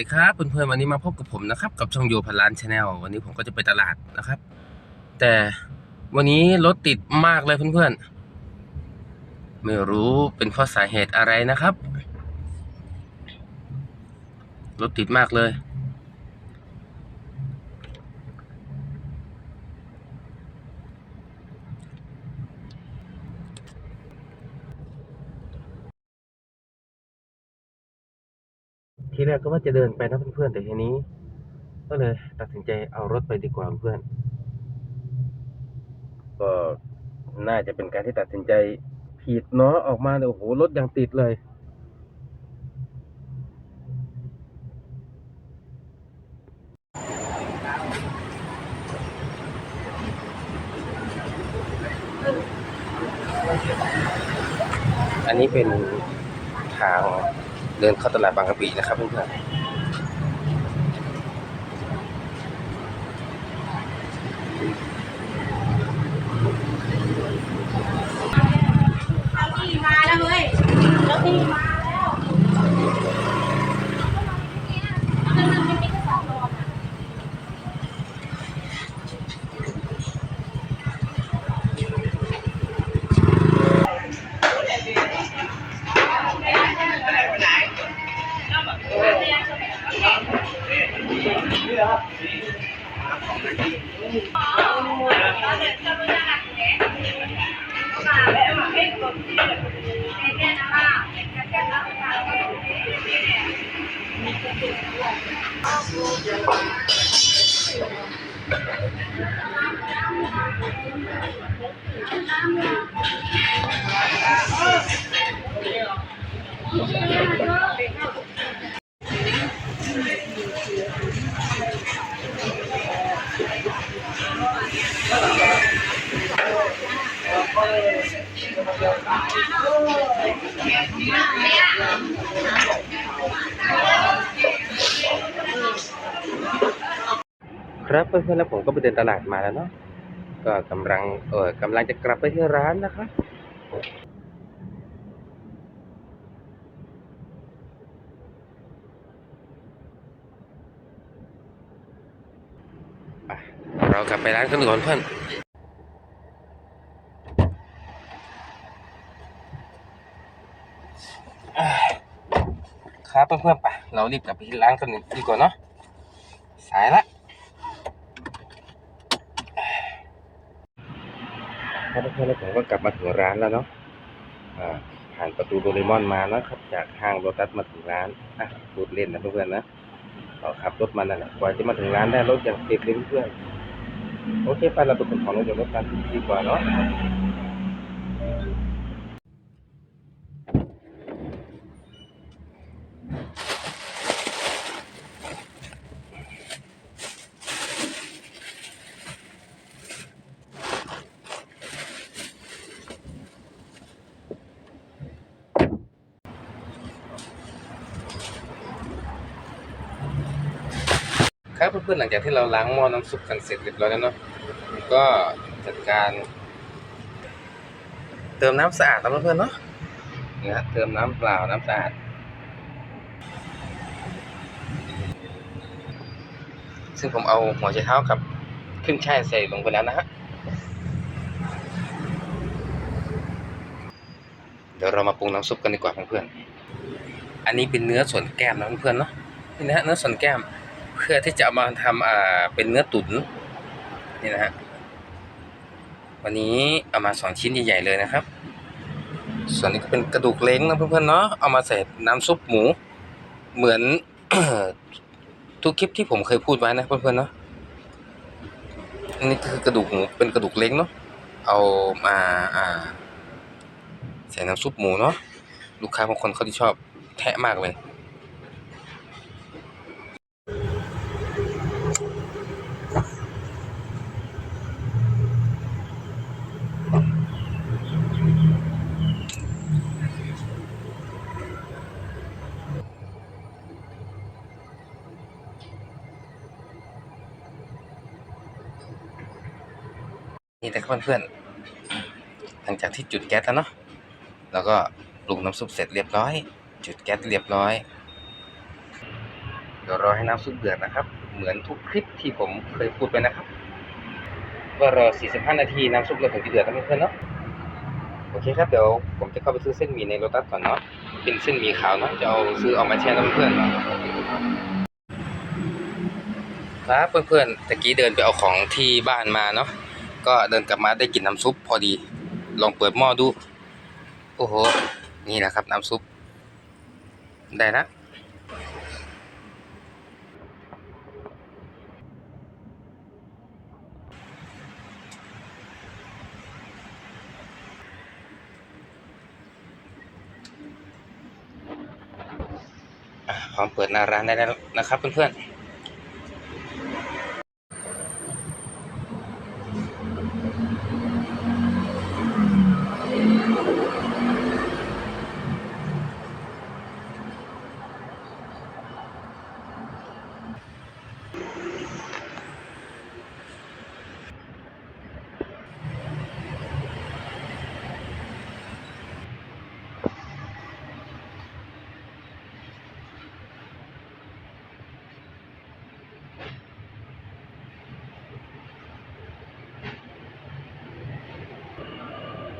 ดีครับเพื่อนๆวันนี้มาพบกับผมนะครับกับช่องโยพันล้านชาแนลวันนี้ผมก็จะไปตลาดนะครับ แต่วันนี้รถติดมากเลยเพื่อนๆ ไม่รู้เป็นเพราะสาเหตุอะไรนะครับ รถติดมากเลย ทีแรกก็ว่าจะเดินไปนะเพื่อนๆแต่ทีนี้ ก็เลยตัดสินใจเอารถไปดีกว่าเพื่อน ก็น่าจะเป็นการที่ตัดสินใจผิดเนาะออกมาเนี่ยโอ้โหรถยังติดเลย อันนี้เป็นทาง เดินเข้าตลาดบางกะปินะครับเพื่อนๆมาแล้วเว้ยแล้วที่มา ครับเพื่อนๆแล้วผมก็ไปเดินตลาดมาแล้วเนาะก็กำลังเออกำลังจะกลับไปที่ร้านนะครับไปเรากลับไปร้านกันก่อนเพื่อน ครับเพื่อนๆไปเรารีบกลับไปที่ร้านกันดีกว่าเนาะสายละครับเพื่อนๆแล้วผมก็กลับมาถึงร้านแล้วเนาะอ่าผ่านประตูโดเรมอนมานะครับจากห้างโรตัสมาถึงร้านอะพูดเล่นนะเพื่อนๆนะก็ขับรถมานั่นแหละกว่าจะมาถึงร้านได้รถอย่างติดเลยเพื่อนโอเคไปเราไปขนของลงจากรถกันดีกว่าเนาะ ครับเพื่อนๆหลังจากที่เราล้างหม้อน้ำซุปกันเสร็จเรียบร้อยแล้วเนาะก็จัดการ เติมน้ำสะอาดแล้วเพื่อนๆเนาะเนี่ยฮะเติมน้ำเปล่าน้ำสะอาดซึ่งผมเอาหัวไชเท้ากับขึ้นช่ายใส่ลงไปแล้วนะฮะเดี๋ยวเรามาปรุงน้ำซุปกันดีกว่าเพื่อนๆอันนี้เป็นเนื้อส่วนแก้มนะเพื่อนๆเนาะ นี่นะฮะเนื้อส่วนแก้ม เพื่อที่จะเอามาทำอ่าเป็นเนื้อตุ๋นนี่นะฮะวันนี้เอามาสองชิ้นใหญ่ๆเลยนะครับ ส่วนนี้ก็เป็นกระดูกเล้งนะเพื่อนๆเนาะเอามาใส่น้ำซุปหมู เหมือนทุกคลิปที่ผมเคยพูดไว้นะเพื่อนๆเนาะอันนี้คือกระดูกหมูเป็นกระดูกเล้งเนาะเอามาอ่าใส่น้ำซุปหมูเนาะลูกค้าบางคนเขาที่ชอบแทะมากเลย นี่แต่เพื่อนๆ หลังจากที่จุดแก๊สแล้วเนาะ แล้วก็ปรุงน้ำซุปเสร็จเรียบร้อย จุดแก๊สเรียบร้อย เดี๋ยวรอให้น้ำซุปเดือดนะครับ เหมือนทุกคลิปที่ผมเคยพูดไปนะครับ ว่ารอ 45 นาทีน้ำซุปเราถึงจะเดือดนะเพื่อนๆเนาะ โอเคครับเดี๋ยวผมจะเข้าไปซื้อเส้นหมี่ในโรตัสก่อนเนาะ เป็นเส้นหมี่ขาวเนาะ จะเอาซื้อเอามาแช่น้ำเพื่อนๆครับเพื่อนๆตะกี้เดินไปเอาของที่บ้านมาเนาะ ก็เดินกลับมาได้กลิ่นน้ำซุปพอดี ลองเปิดหม้อดู โอ้โห นี่นะครับน้ำซุป ได้ละอะพร้อมเปิดหน้าร้านได้แล้วนะครับเพื่อนๆ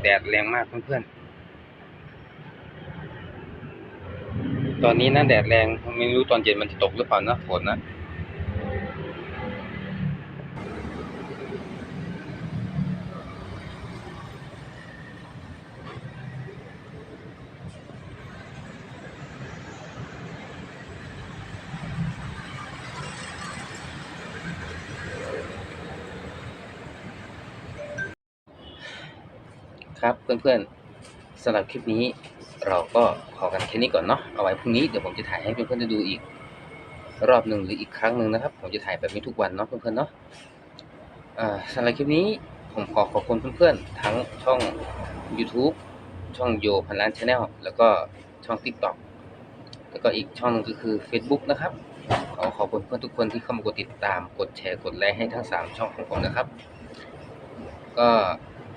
แดดแรงมากเพื่อนๆ ตอนนี้นะแดดแรง ไม่รู้ตอนเย็นมันจะตกหรือเปล่านะฝนนะ ครับเพื่อนๆสำหรับคลิปนี้เราก็ขอกันแค่นี้ก่อนเนาะเอาไว้พรุ่งนี้เดี๋ยวผมจะถ่ายให้เพื่อนๆได้ดูอีก รอบหนึ่งหรืออีกครั้งหนึ่งนะครับ ผมจะถ่ายแบบนี้ทุกวันเนาะเพื่อนๆเนาะสำหรับคลิปนี้ผมขอขอบคุณเพื่อนๆ ทั้งช่อง YouTube ช่องโยพันล้านชาแนลแล้วก็ช่อง TikTok แล้วก็อีกช่องหนึงก็คือ Facebook นะครับขอขอบคุณเพื่อนทุกคนที่เข้ามากดติดตาม กดแชร์ กดไลค์ให้ทั้งสามช่องของผมนะครับ ก็